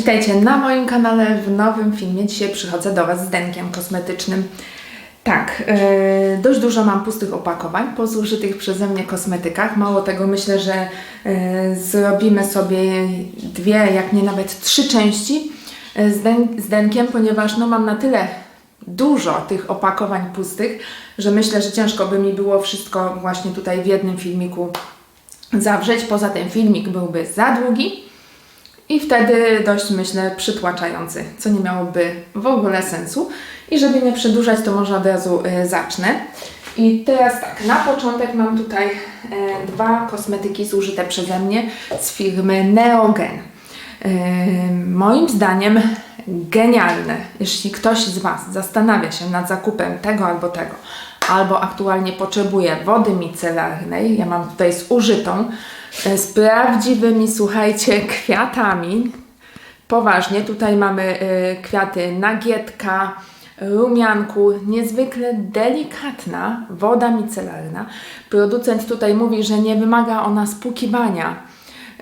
Witajcie na moim kanale w nowym filmie. Dzisiaj przychodzę do Was z denkiem kosmetycznym. Tak, yy, dość dużo mam pustych opakowań po zużytych przeze mnie kosmetykach. Mało tego, myślę, że yy, zrobimy sobie dwie, jak nie nawet trzy części yy, z, den z denkiem, ponieważ no, mam na tyle dużo tych opakowań pustych, że myślę, że ciężko by mi było wszystko właśnie tutaj w jednym filmiku zawrzeć. Poza tym filmik byłby za długi. I wtedy dość myślę przytłaczający, co nie miałoby w ogóle sensu. I żeby nie przedłużać, to może od razu y, zacznę. I teraz tak, na początek mam tutaj e, dwa kosmetyki zużyte przeze mnie z firmy Neogen. E, moim zdaniem genialne. Jeśli ktoś z Was zastanawia się nad zakupem tego albo tego, albo aktualnie potrzebuje wody micelarnej, ja mam tutaj zużytą, e, z prawdziwymi, słuchajcie, kwiatami. Poważnie, tutaj mamy e, kwiaty nagietka, rumianku, niezwykle delikatna woda micelarna. Producent tutaj mówi, że nie wymaga ona spłukiwania.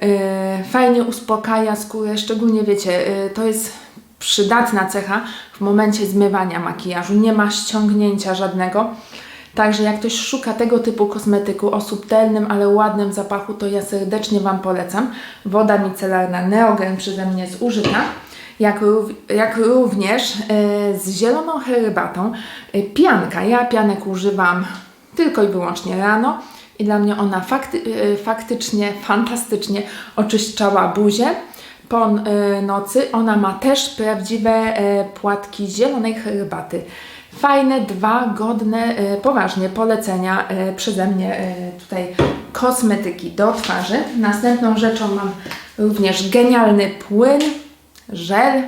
E, Fajnie uspokaja skórę, szczególnie wiecie, to jest przydatna cecha w momencie zmywania makijażu. Nie ma ściągnięcia żadnego. Także jak ktoś szuka tego typu kosmetyku o subtelnym, ale ładnym zapachu, to ja serdecznie Wam polecam. Woda micelarna Neogen przeze mnie zużyta. Jak, rów- jak również e, z zieloną herbatą e, pianka. Ja pianek używam tylko i wyłącznie rano i dla mnie ona fakty, e, faktycznie, fantastycznie oczyszczała buzię. Po nocy ona ma też prawdziwe płatki zielonej herbaty. Fajne, dwa godne, e, poważnie polecenia e, przeze mnie e, tutaj kosmetyki do twarzy. Następną rzeczą mam również genialny płyn, żel.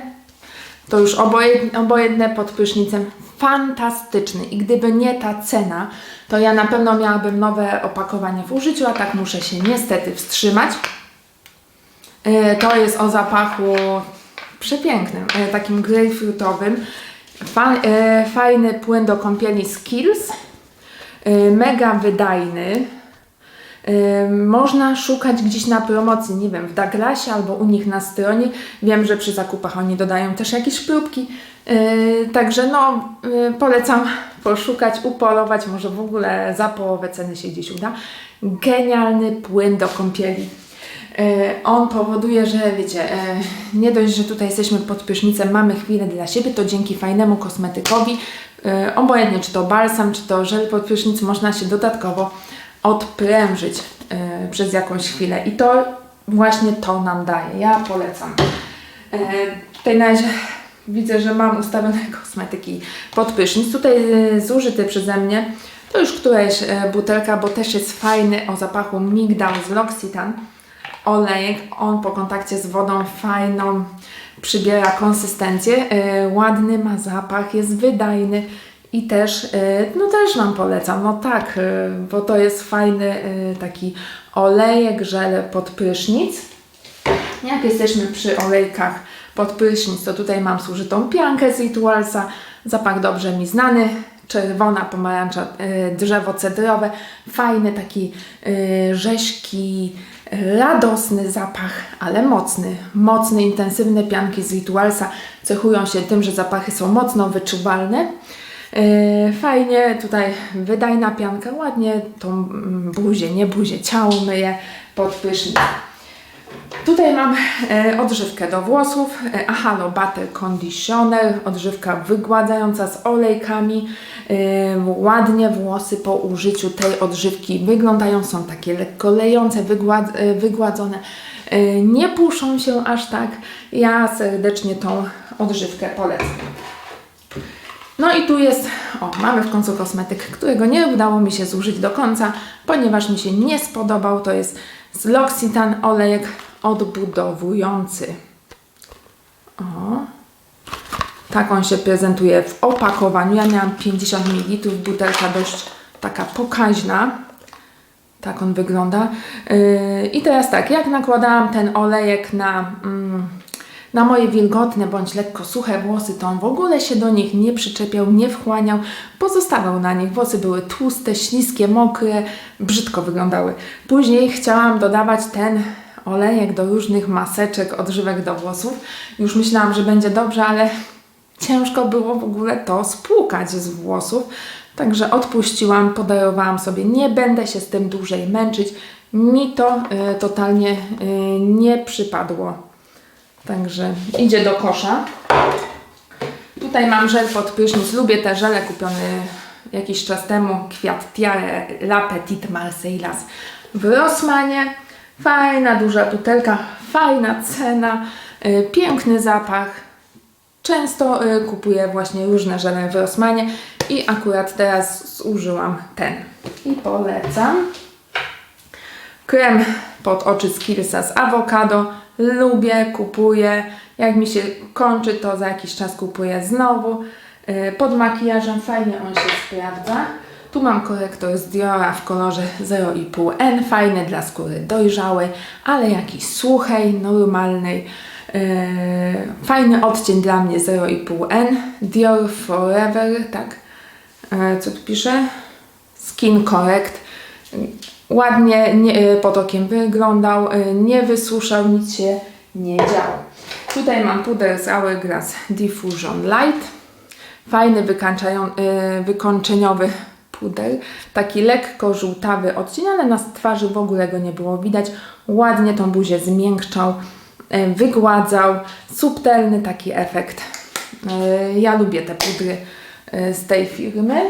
To już obojętne, obojętne pod prysznicem. Fantastyczny. I gdyby nie ta cena, to ja na pewno miałabym nowe opakowanie w użyciu, a tak muszę się niestety wstrzymać. To jest o zapachu przepięknym, takim grejpfrutowym. Fa, e, fajny płyn do kąpieli Skills. E, Mega wydajny. E, Można szukać gdzieś na promocji, nie wiem, w Douglasie albo u nich na stronie. Wiem, że przy zakupach oni dodają też jakieś próbki. E, Także no, e, polecam poszukać, upolować, może w ogóle za połowę ceny się gdzieś uda. Genialny płyn do kąpieli. E, On powoduje, że wiecie, e, nie dość, że tutaj jesteśmy pod prysznicem, mamy chwilę dla siebie, to dzięki fajnemu kosmetykowi, e, obojętnie czy to balsam, czy to żel pod prysznic, można się dodatkowo odprężyć przez jakąś chwilę. I to właśnie to nam daje. Ja polecam. Tutaj na razie widzę, że mam ustawione kosmetyki pod prysznic. Tutaj zużyty przeze mnie to już któraś butelka, bo też jest fajny o zapachu migdał z L'Occitane olejek. On po kontakcie z wodą fajną przybiera konsystencję. E, ładny ma zapach, jest wydajny i też, e, no też Wam polecam. No tak, e, bo to jest fajny taki olejek, żel pod prysznic. Jak jesteśmy przy olejkach pod prysznic, to tutaj mam zużytą piankę z Ritualsa. Zapach dobrze mi znany. Czerwona pomarańcza, drzewo cedrowe. Fajny taki rzeźki, radosny zapach, ale mocny. Mocny, intensywne pianki z Ritualsa cechują się tym, że zapachy są mocno wyczuwalne. Y, Fajnie, tutaj wydajna pianka, ładnie tą mm, buzię, nie buzię, ciało myje pod. Tutaj mam e, odżywkę do włosów, e, Ahalo Butter Conditioner, odżywka wygładzająca z olejkami. E, ładnie włosy po użyciu tej odżywki wyglądają, są takie lekko lejące, wygład, wygładzone. Nie puszą się aż tak. Ja serdecznie tą odżywkę polecam. No i tu jest, o, mamy w końcu kosmetyk, którego nie udało mi się zużyć do końca, ponieważ mi się nie spodobał. To jest z L'Occitane olejek odbudowujący. O. Tak on się prezentuje w opakowaniu. Ja miałam 50 ml, butelka dość taka pokaźna. Tak on wygląda. Yy, I teraz tak, jak nakładałam ten olejek na, mm, na moje wilgotne bądź lekko suche włosy, to on w ogóle się do nich nie przyczepiał, nie wchłaniał, pozostawał na nich. Włosy były tłuste, śliskie, mokre, brzydko wyglądały. Później chciałam dodawać ten olejek do różnych maseczek, odżywek do włosów. Już myślałam, że będzie dobrze, ale ciężko było w ogóle to spłukać z włosów. Także odpuściłam, podarowałam sobie. Nie będę się z tym dłużej męczyć. Mi to y, totalnie y, nie przypadło. Także idzie do kosza. Tutaj mam żel pod prysznic. Lubię te żele kupione jakiś czas temu. Kwiat Tiare La Petite Marseillas w Rossmanie. Fajna, duża butelka, fajna cena, y, piękny zapach. Często y, kupuję właśnie różne żele w Rossmanie i akurat teraz zużyłam ten. I polecam. Krem pod oczy z z awokado. Lubię, kupuję. Jak mi się kończy, to za jakiś czas kupuję znowu. Yy, Pod makijażem fajnie on się sprawdza. Tu mam korektor z Diora w kolorze 0,5N. Fajny dla skóry dojrzałej, ale jakiś suchej, normalnej. Yy, fajny odcień dla mnie 0,5N. Dior Forever, tak. Yy, co tu pisze? Skin Correct. Ładnie nie, y, pod okiem wyglądał, y, nie wysuszał, nic się nie działo. Tutaj mam puder z Hourglass Diffusion Light. Fajny wykańczają, y, wykończeniowy Taki lekko żółtawy odcień, ale na twarzy w ogóle go nie było widać. Ładnie tą buzię zmiękczał, y, wygładzał. Subtelny taki efekt. Y, Ja lubię te pudry y, z tej firmy.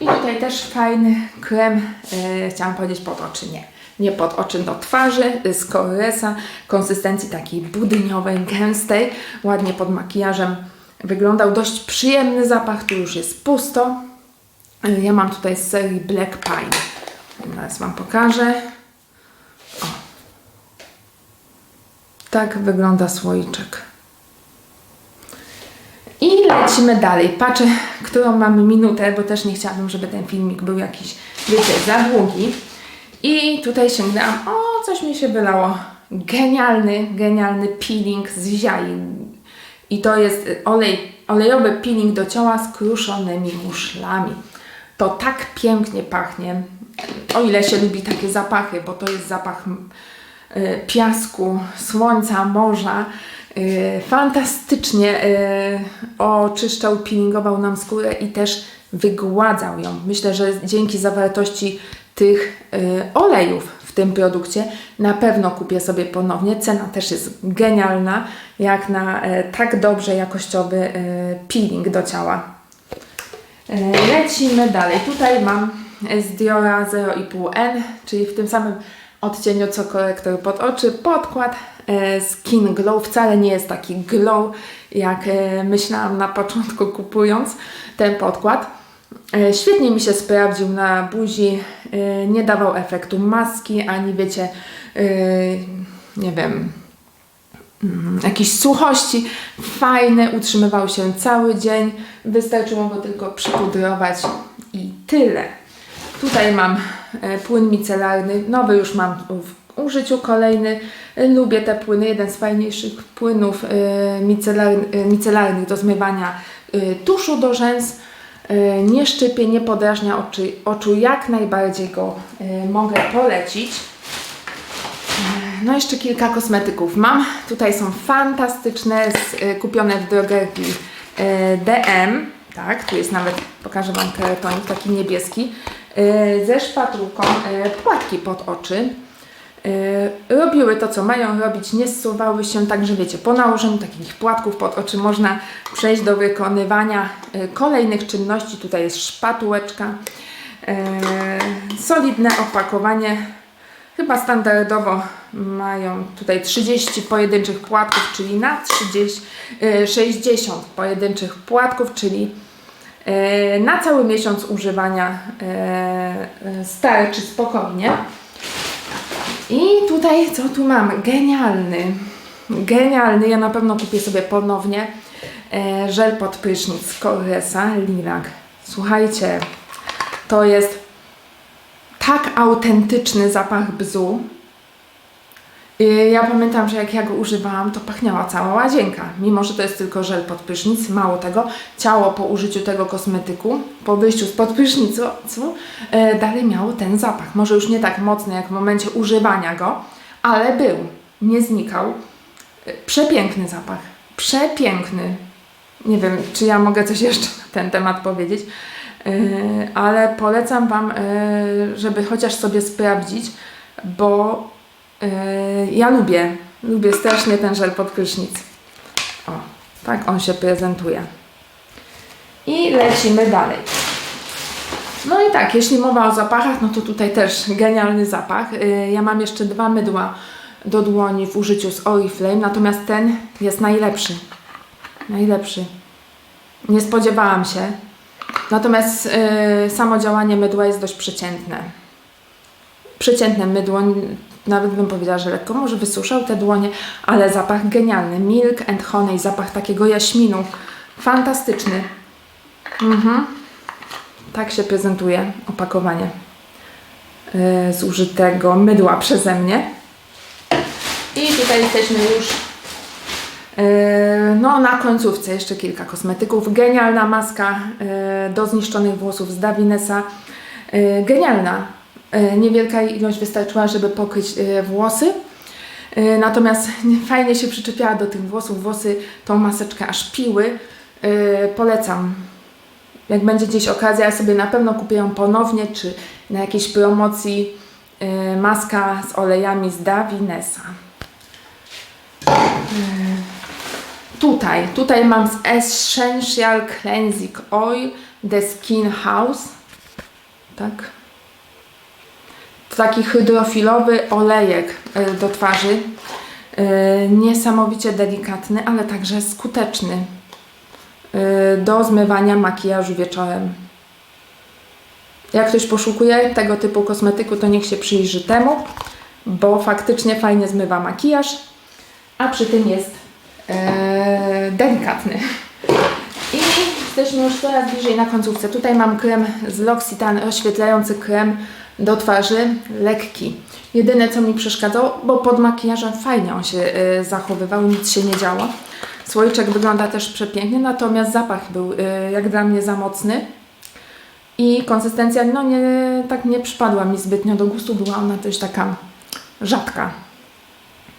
I tutaj też fajny krem, e, chciałam powiedzieć pod oczy, nie. Nie pod oczy, do twarzy, z Coresa, konsystencji takiej budyniowej, gęstej, ładnie pod makijażem wyglądał. Dość przyjemny zapach, tu już jest pusto. Ja mam tutaj z serii Black Pine. Teraz Wam pokażę. O. Tak wygląda słoiczek. I lecimy dalej. Patrzę, którą mamy minutę, bo też nie chciałabym, żeby ten filmik był jakiś, wiecie, za długi. I tutaj sięgnęłam, o, coś mi się wylało. Genialny, genialny peeling z ziai. I to jest olej, olejowy peeling do ciała z kruszonymi muszlami. To tak pięknie pachnie, o ile się lubi takie zapachy, bo to jest zapach y, piasku, słońca, morza. Y, Fantastycznie y, oczyszczał, peelingował nam skórę i też wygładzał ją. Myślę, że dzięki zawartości tych olejów w tym produkcie na pewno kupię sobie ponownie. Cena też jest genialna, jak na tak dobrze jakościowy peeling do ciała. E, Lecimy dalej. Tutaj mam z Diora 0,5N, czyli w tym samym odcieniu co korektor pod oczy, podkład e, Skin Glow. Wcale nie jest taki glow, jak e, myślałam na początku kupując ten podkład. E, Świetnie mi się sprawdził na buzi, e, nie dawał efektu maski, ani wiecie, e, nie wiem, jakiejś suchości. Fajny, utrzymywał się cały dzień. Wystarczyło go tylko przypudrować i tyle. Tutaj mam e, płyn micelarny, nowy już mam w użyciu, kolejny. Lubię te płyny, jeden z fajniejszych płynów e, micelarny, e, micelarnych do zmywania tuszu do rzęs. Nie szczypie, nie podrażnia oczy, oczu, jak najbardziej go mogę polecić. No jeszcze kilka kosmetyków mam. Tutaj są fantastyczne, z, y, kupione w drogerii y, DM. Tak, tu jest nawet, pokażę Wam keratonik, taki niebieski. Y, ze szpatułką y, płatki pod oczy. Robiły to, co mają robić, nie zsuwały się, także wiecie, po nałożeniu takich płatków pod oczy można przejść do wykonywania kolejnych czynności. Tutaj jest szpatułeczka, solidne opakowanie, Chyba standardowo mają tutaj 30 pojedynczych płatków, czyli na 30, y, 60 pojedynczych płatków, czyli y, na cały miesiąc używania starczy spokojnie. I tutaj co tu mam? Genialny. Genialny. Ja na pewno kupię sobie ponownie e, żel pod prysznic z Coresa Lilac. Słuchajcie, to jest tak autentyczny zapach bzu. Ja pamiętam, że jak ja go używałam, to pachniała cała łazienka. Mimo, że to jest tylko żel pod prysznic, mało tego, ciało po użyciu tego kosmetyku, po wyjściu spod prysznicu, e, dalej miało ten zapach. Może już nie tak mocny jak w momencie używania go, ale był, nie znikał. Y, Przepiękny zapach, przepiękny. Nie wiem, czy ja mogę coś jeszcze na ten temat powiedzieć, ale polecam Wam, yy, żeby chociaż sobie sprawdzić, bo yy, ja lubię, lubię strasznie ten żel pod prysznic. O, tak on się prezentuje. I lecimy dalej. No i tak, jeśli mowa o zapachach, no to tutaj też genialny zapach. Ja mam jeszcze dwa mydła do dłoni w użyciu z Oriflame, natomiast ten jest najlepszy. Najlepszy. Nie spodziewałam się. Natomiast yy, samo działanie mydła jest dość przeciętne. Przeciętne mydło, nawet bym powiedziała, że lekko może wysuszał te dłonie, ale zapach genialny. Milk and honey, zapach takiego jaśminu. Fantastyczny. Mhm. Tak się prezentuje opakowanie yy, zużytego mydła przeze mnie. I tutaj jesteśmy już no, na końcówce jeszcze kilka kosmetyków. Genialna maska yy, do zniszczonych włosów z Davinesa. Yy, genialna. Niewielka ilość wystarczyła, żeby pokryć włosy. Natomiast fajnie się przyczepiała do tych włosów. Włosy tą maseczkę aż piły. Polecam. Jak będzie gdzieś okazja, ja sobie na pewno kupię ją ponownie, czy na jakiejś promocji maska z olejami z Davinesa. Tutaj, tutaj mam z Essential Cleansing Oil The Skin House. Tak. To taki hydrofilowy olejek y, do twarzy. Y, Niesamowicie delikatny, ale także skuteczny y, do zmywania makijażu wieczorem. Jak ktoś poszukuje tego typu kosmetyku, to niech się przyjrzy temu, bo faktycznie fajnie zmywa makijaż, a przy tym jest e, delikatny. I jesteśmy już coraz bliżej na końcówce. Tutaj mam krem z L'Occitane, rozświetlający krem do twarzy, lekki. Jedyne co mi przeszkadzało, bo pod makijażem fajnie on się e, zachowywał, nic się nie działo. Słoiczek wygląda też przepięknie, natomiast zapach był e, jak dla mnie za mocny. I konsystencja, no nie, tak nie przypadła mi zbytnio do gustu, była ona też taka rzadka.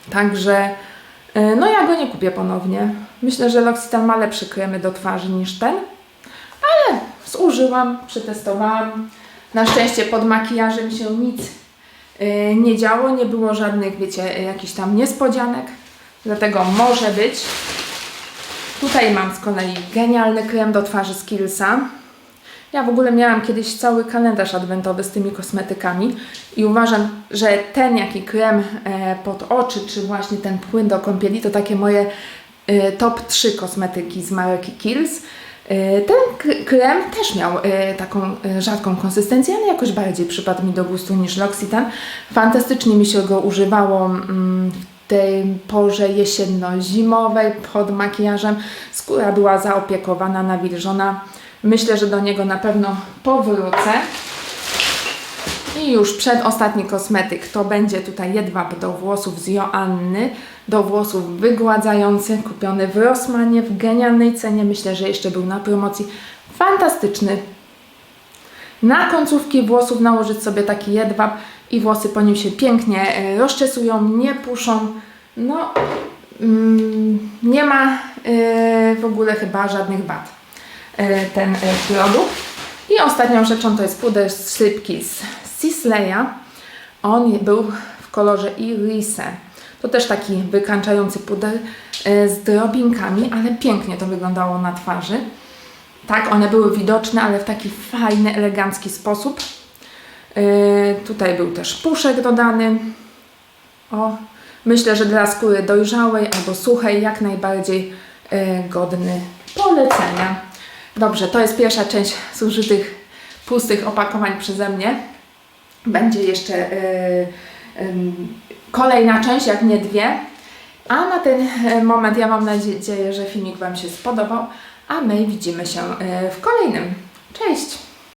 Także e, no ja go nie kupię ponownie. Myślę, że L'Occitane ma lepsze kremy do twarzy niż ten, ale zużyłam, przetestowałam. Na szczęście pod makijażem się nic e, nie działo, nie było żadnych, wiecie, e, jakichś tam niespodzianek, dlatego może być. Tutaj mam z kolei genialny krem do twarzy z Kiehlsa. Ja w ogóle miałam kiedyś cały kalendarz adwentowy z tymi kosmetykami i uważam, że ten jaki krem e, pod oczy, czy właśnie ten płyn do kąpieli, to takie moje e, top 3 kosmetyki z marki Kiehl's. E, ten krem też miał taką rzadką konsystencję, ale jakoś bardziej przypadł mi do gustu niż L'Occitane. Fantastycznie mi się go używało mm, w tej porze jesienno-zimowej pod makijażem. Skóra była zaopiekowana, nawilżona. Myślę, że do niego na pewno powrócę. I już przedostatni kosmetyk to będzie tutaj jedwab do włosów z Joanny, do włosów wygładzający, kupiony w Rossmanie w genialnej cenie. Myślę, że jeszcze był na promocji. Fantastyczny. Na końcówki włosów nałożyć sobie taki jedwab i włosy po nim się pięknie e, rozczesują, nie puszą. No, mm, nie ma e, w ogóle chyba żadnych wad ten e, produkt. I ostatnią rzeczą to jest puder z Slipki z Sisleya. On był w kolorze Irise. To też taki wykańczający puder e, z drobinkami, ale pięknie to wyglądało na twarzy. Tak, one były widoczne, ale w taki fajny, elegancki sposób. E, tutaj był też puszek dodany. O, myślę, że dla skóry dojrzałej albo suchej jak najbardziej e, godny polecenia. Dobrze, to jest pierwsza część zużytych pustych opakowań przeze mnie. Będzie jeszcze e, em, kolejna część, jak nie dwie. A na ten e, moment ja mam nadzieję, że filmik Wam się spodobał, a my widzimy się e, w kolejnym. Cześć!